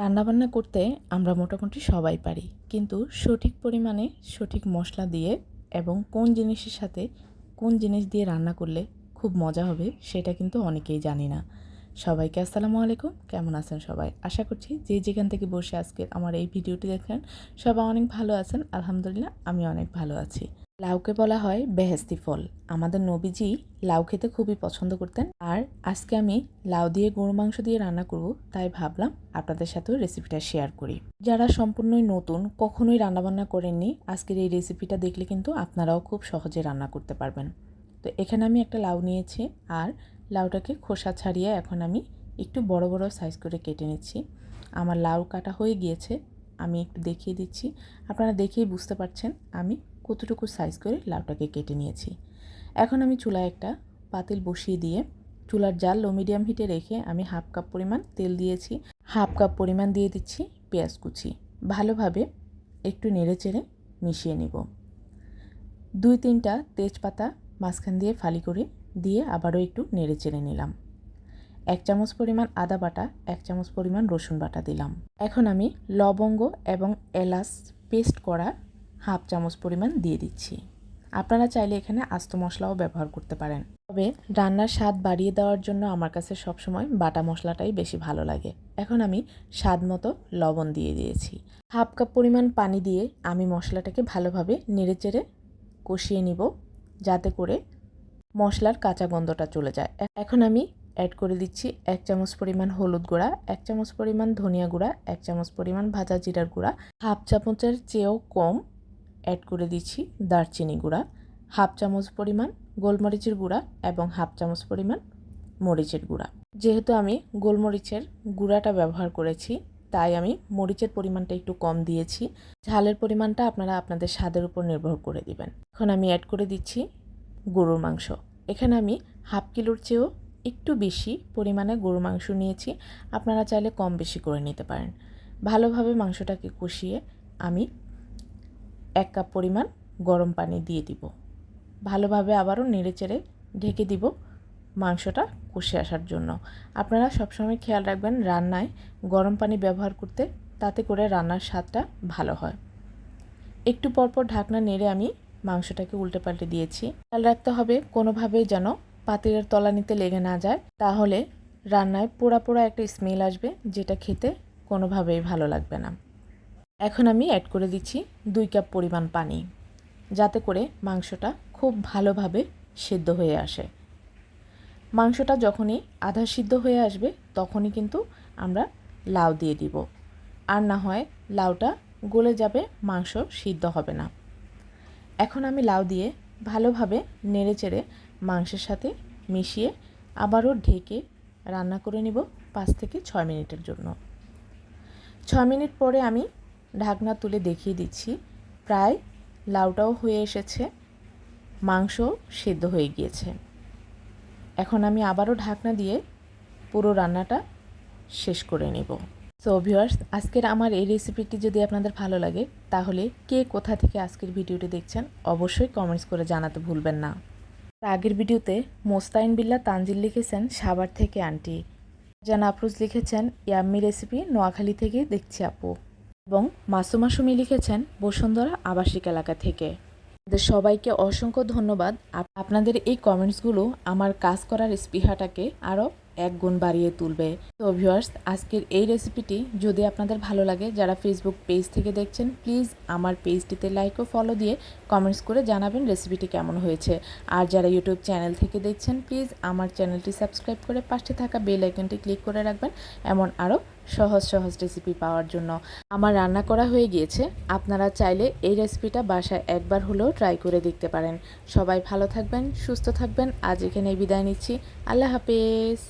রান্নাবান্না করতে আমরা মোটামুটি সবাই পারি। কিন্তু সঠিক পরিমাণে সঠিক মশলা দিয়ে এবং কোন জিনিসের সাথে কোন জিনিস দিয়ে রান্না করলে খুব মজা হবে সেটা কিন্তু অনেকেই জানি না। সবাইকে আসসালামু আলাইকুম। কেমন আছেন সবাই? আশা করছি যে যেখান থেকে বসে আজকে আমার এই ভিডিওটি দেখেন সবাই অনেক ভালো আছেন। আলহামদুলিল্লাহ, আমি অনেক ভালো আছি। লাউকে বলা হয় বেহেস্তি ফল। আমাদের নবীজি লাউ খেতে খুবই পছন্দ করতেন। আর আজকে আমি লাউ দিয়ে গরু মাংস দিয়ে রান্না করব, তাই ভাবলাম আপনাদের সাথেও রেসিপিটা শেয়ার করি। যারা সম্পূর্ণই নতুন, কখনোই রান্নাবান্না করেননি, আজকের এই রেসিপিটা দেখলে কিন্তু আপনারাও খুব সহজে রান্না করতে পারবেন। তো এখানে আমি একটা লাউ নিয়েছি, আর লাউটাকে খোসা ছাড়িয়ে এখন আমি একটু বড় বড় সাইজ করে কেটে নিচ্ছি। আমার লাউ কাটা হয়ে গিয়েছে, আমি একটু দেখিয়ে দিচ্ছি। আপনারা দেখেই বুঝতে পারছেন আমি কতটুকু সাইজ করে লাউটাকে কেটে নিয়েছি। এখন আমি চুলায় একটা পাতিল বসিয়ে দিয়ে, চুলার জাল লো মিডিয়াম হিটে রেখে আমি হাফ কাপ পরিমাণ তেল দিয়েছি। হাফ কাপ পরিমাণ দিয়ে দিচ্ছি পেঁয়াজ কুচি। ভালোভাবে একটু নেড়ে চেড়ে মিশিয়ে নিব। দুই তিনটা তেজপাতা মাঝখান দিয়ে ফালি করে দিয়ে আবারও একটু নেড়ে চেড়ে নিলাম। এক চামচ পরিমাণ আদা বাটা, এক চামচ পরিমাণ রসুন বাটা দিলাম। এখন আমি লবঙ্গ এবং এলাচ পেস্ট করা হাফ চামচ পরিমাণ দিয়ে দিচ্ছি। আপনারা চাইলে এখানে আস্ত মশলাও ব্যবহার করতে পারেন। তবে রান্নার স্বাদ বাড়িয়ে দেওয়ার জন্য আমার কাছে সবসময় বাটা মশলাটাই বেশি ভালো লাগে। এখন আমি স্বাদ মতো লবণ দিয়ে দিয়েছি। হাফ কাপ পরিমাণ পানি দিয়ে আমি মশলাটাকে ভালোভাবে নেড়ে চেড়ে কষিয়ে নিব, যাতে করে মশলার কাঁচা গন্ধটা চলে যায়। এখন আমি অ্যাড করে দিচ্ছি এক চামচ পরিমাণ হলুদ গুঁড়া, এক চামচ পরিমাণ ধনিয়া গুঁড়া, এক চামচ পরিমাণ ভাজা জিরার গুঁড়া, হাফ চামচের চেয়েও কম অ্যাড করে দিচ্ছি দারচিনি গুঁড়া, হাফ চামচ পরিমাণ গোলমরিচের গুঁড়া এবং হাফ চামচ পরিমাণ মরিচের গুঁড়া। যেহেতু আমি গোলমরিচের গুঁড়াটা ব্যবহার করেছি, তাই আমি মরিচের পরিমাণটা একটু কম দিয়েছি। ঝালের পরিমাণটা আপনারা আপনাদের স্বাদের উপর নির্ভর করে দিবেন। এখন আমি অ্যাড করে দিচ্ছি গরুর মাংস। এখানে আমি হাফ কিলোর চেয়েও একটু বেশি পরিমাণে গরু মাংস নিয়েছি। আপনারা চাইলে কম বেশি করে নিতে পারেন। ভালোভাবে মাংসটাকে কষিয়ে আমি এক কাপ পরিমাণ গরম পানি দিয়ে দিব। ভালোভাবে আবারও নেড়ে চেড়ে ঢেকে দিব মাংসটা কষে আসার জন্য। আপনারা সবসময় খেয়াল রাখবেন, রান্নায় গরম পানি ব্যবহার করতে তাতে করে রান্নার স্বাদটা ভালো হয়। একটু পরপর ঢাকনা নেড়ে আমি মাংসটাকে উল্টে পাল্টে দিয়েছি। খেয়াল রাখতে হবে কোনোভাবেই যেন পাতিলের তলানিতে লেগে না যায়। তাহলে রান্নায় পোড়া পোড়া একটা স্মেল আসবে, যেটা খেতে কোনোভাবেই ভালো লাগবে না। এখন আমি অ্যাড করে দিচ্ছি দুই কাপ পরিমাণ পানি, যাতে করে মাংসটা খুব ভালোভাবে সিদ্ধ হয়ে আসে। মাংসটা যখনই আধা সিদ্ধ হয়ে আসবে, তখনই কিন্তু আমরা লাউ দিয়ে দিব। আর না হয় লাউটা গলে যাবে, মাংস সিদ্ধ হবে না। এখন আমি লাউ দিয়ে ভালোভাবে নেড়ে চেড়ে মাংসের সাথে মিশিয়ে আবারও ঢেকে রান্না করে নিব পাঁচ থেকে ছয় মিনিটের জন্য। ছয় মিনিট পরে আমি ঢাকনা তুলে দেখিয়ে দিচ্ছি, প্রায় লাউটাও হয়ে এসেছে মাংস সেদ্ধ হয়ে গিয়েছে। এখন আমি আবারও ঢাকনা দিয়ে পুরো রান্নাটা শেষ করে নেব। সো ভিউয়ার্স আজকের আমার এই রেসিপিটি যদি আপনাদের ভালো লাগে, তাহলে কে কোথা থেকে আজকের ভিডিওটি দেখছেন, অবশ্যই কমেন্টস করে জানাতে ভুলবেন না। আগের ভিডিওতে মোস্তাইন বিল্লা তানজিল লিখেছেন সাভার থেকে আন্টি। জান আফরুজ লিখেছেন, ইয়াম্মি রেসিপি নোয়াখালী থেকে দেখছি আপু। এবং মাসুমা সুমি লিখেছেন, বসুন্ধরা আবাসিক এলাকা থেকে। আপনাদের সবাইকে অসংখ্য ধন্যবাদ। আপ- আপনাদের এই কমেন্টসগুলো আমার কাজ করার স্পৃহাটাকে আরও এক গুণ বাড়িয়ে তুলবে। তো ভিউয়ার্স আজকের এই রেসিপিটি যদি আপনাদের ভালো লাগে, যারা ফেসবুক পেজ থেকে দেখছেন প্লিজ আমার পেজটিতে লাইক ও ফলো দিয়ে কমেন্টস করে জানাবেন রেসিপিটি কেমন হয়েছে। আর যারা ইউটিউব চ্যানেল থেকে দেখছেন প্লিজ আমার চ্যানেলটি সাবস্ক্রাইব করে পাশে থাকা বেল আইকনটি ক্লিক করে রাখবেন, এমন আরও সহজ সহজ রেসিপি পাওয়ার জন্য। আমার রান্না করা হয়ে গিয়েছে। আপনারা চাইলে এই রেসিপিটা বাসায় একবার হলেও ট্রাই করে দেখতে পারেন। সবাই ভালো থাকবেন, সুস্থ থাকবেন। আজ এখানে বিদায় নিচ্ছি। আল্লাহ হাফেজ।